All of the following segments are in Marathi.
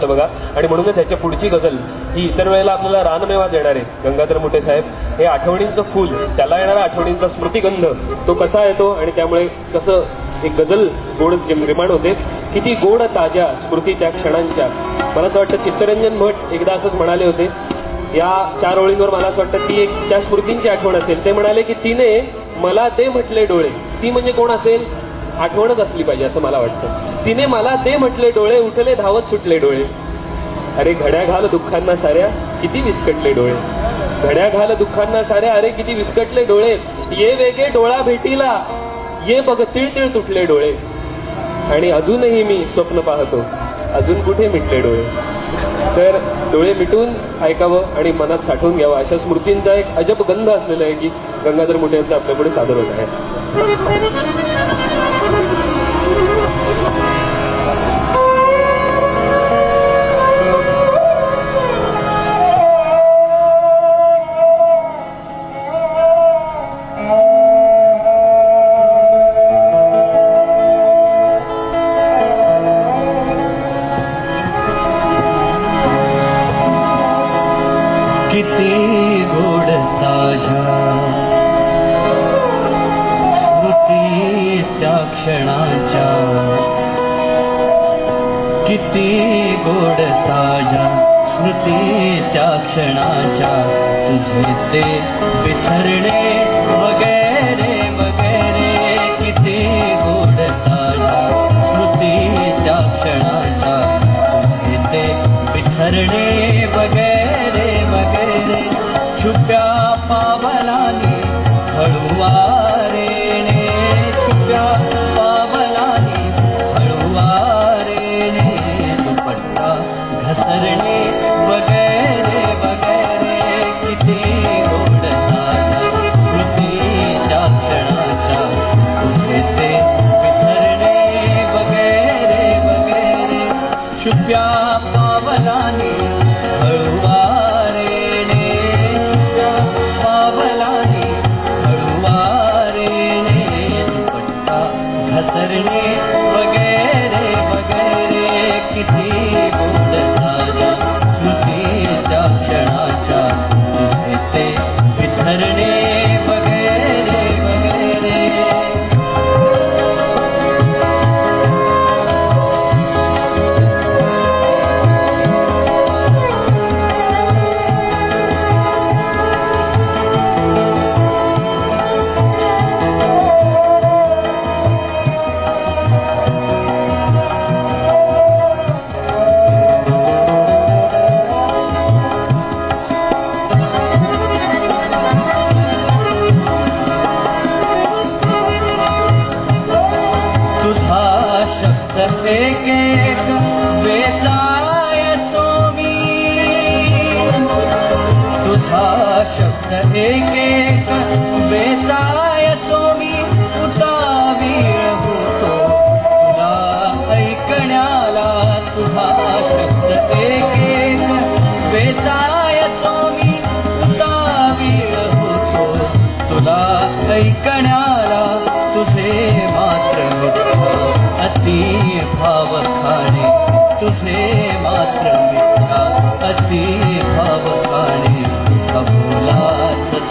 बघा. आणि म्हणूनच त्याच्या पुढची गझल ही इतर वेळेला आपल्याला रानमेवा देणारे गंगाधर मुठे साहेब हे आठवणींचं फुल त्याला येणारा आठवणींचा स्मृतिगंध तो कसा येतो आणि त्यामुळे कसं एक गझल गोड निर्माण होते. किती गोड ताज्या स्मृती त्या क्षणांच्या. मला असं वाटतं चित्तरंजन भट एकदा असंच म्हणाले होते या चार ओळींवर मला असं वाटतं ती एक त्या स्मृतींची आठवण असेल. ते म्हणाले की तिने मला ते म्हटले डोळे. ती म्हणजे कोण असेल? आठवणच असली पाहिजे असं मला वाटतं. तिने मला ते म्हटले डोळे उठले धावत सुटले डोळे. अरे घड्या घाल दुःखांना साऱ्या किती विस्कटले डोळे. घड्या घाल दुःखांना साऱ्या अरे किती विस्कटले डोळे. ये वेगे डोळा भेटीला ये बघ तिळ तिळ तुटले डोळे. आणि अजूनही मी स्वप्न पाहतो अजून कुठे मिटले डोळे. तर डोळे मिटून ऐकावं आणि मनात साठवून घ्यावं. अशा स्मृतींचा एक अजब गंध असलेला आहे की गंगाधर मुठे यांचा आपल्यापुढे सादर होत आहे. त्या क्षणाच्या किती गोड ताजा स्मृती त्या क्षणाच्या. तुझे ते बिथरणे वगैरे छुप्या पावलानी हळुवारेने छुप्या पावलानी हळुवारेने पट्टा घसरणे वगैरे वगैरे किती शब्द एक एक वेचायचो मी उतावी होतो तुला ऐकण्याला तुझा शब्द एक एक वेचायचो मी उतावी होतो तुला ऐकण्याला तुझे मात्र मिथ्या अति भावखाने तुझे मात्र मिथ्या अति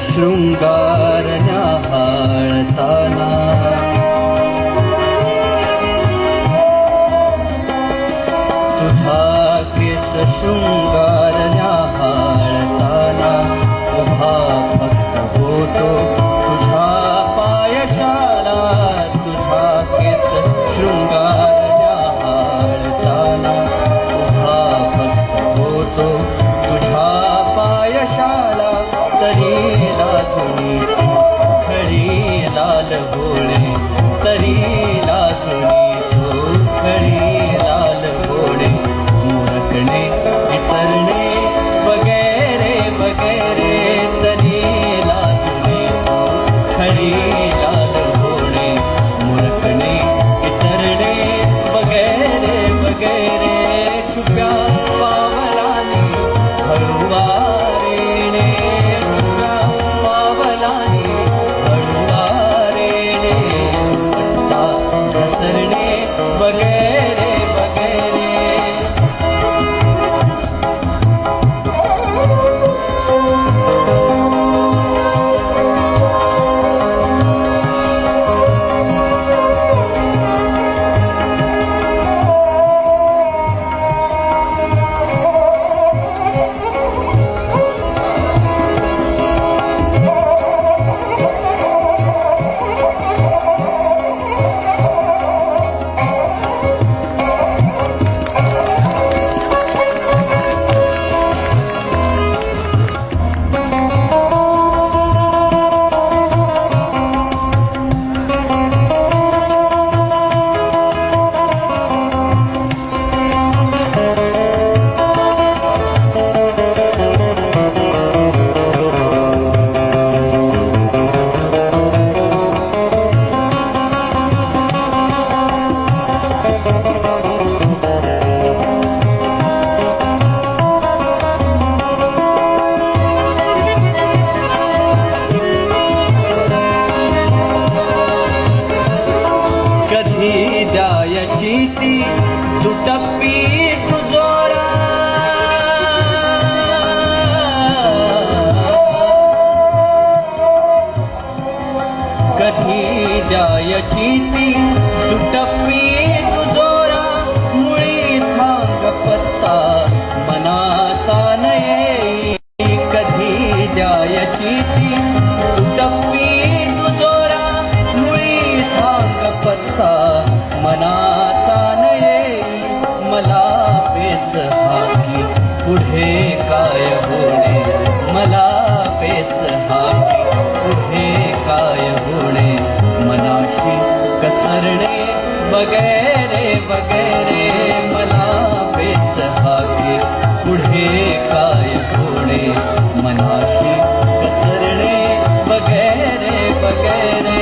शृङ्गारणा तरी लाजुनी खळी लाल भोळे तरी लाजुनी तू खळी लाल भोळे मुरकणे इतरणे वगैरे वगैरे तरी लाजुनी तू खळी जायची तुटपी तुजोरा मुळी भाग पत्ता. मनाचा नये मला पेच हाकी. पुढे काय होणे? मला पेच हाकी. पुढे काय होणे? मनाशी कचरणे वगैरे वगैरे. मला पेच हाकी. पुढे काय होणे? मनाशी कचरणे वगैरे वगैरे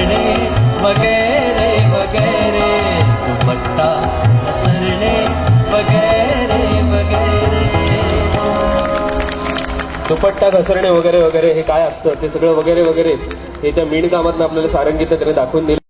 घसरणे वगैरे वगैरे. दुपट्टा घसरणे वगैरे वगैरे. दुपट्टा घसरणे वगैरे वगैरे हे काय असतं? ते सगळं वगैरे वगैरे हे त्या मीण कामातनं आपल्याला सारंगीत त्याने दाखवून दिलं.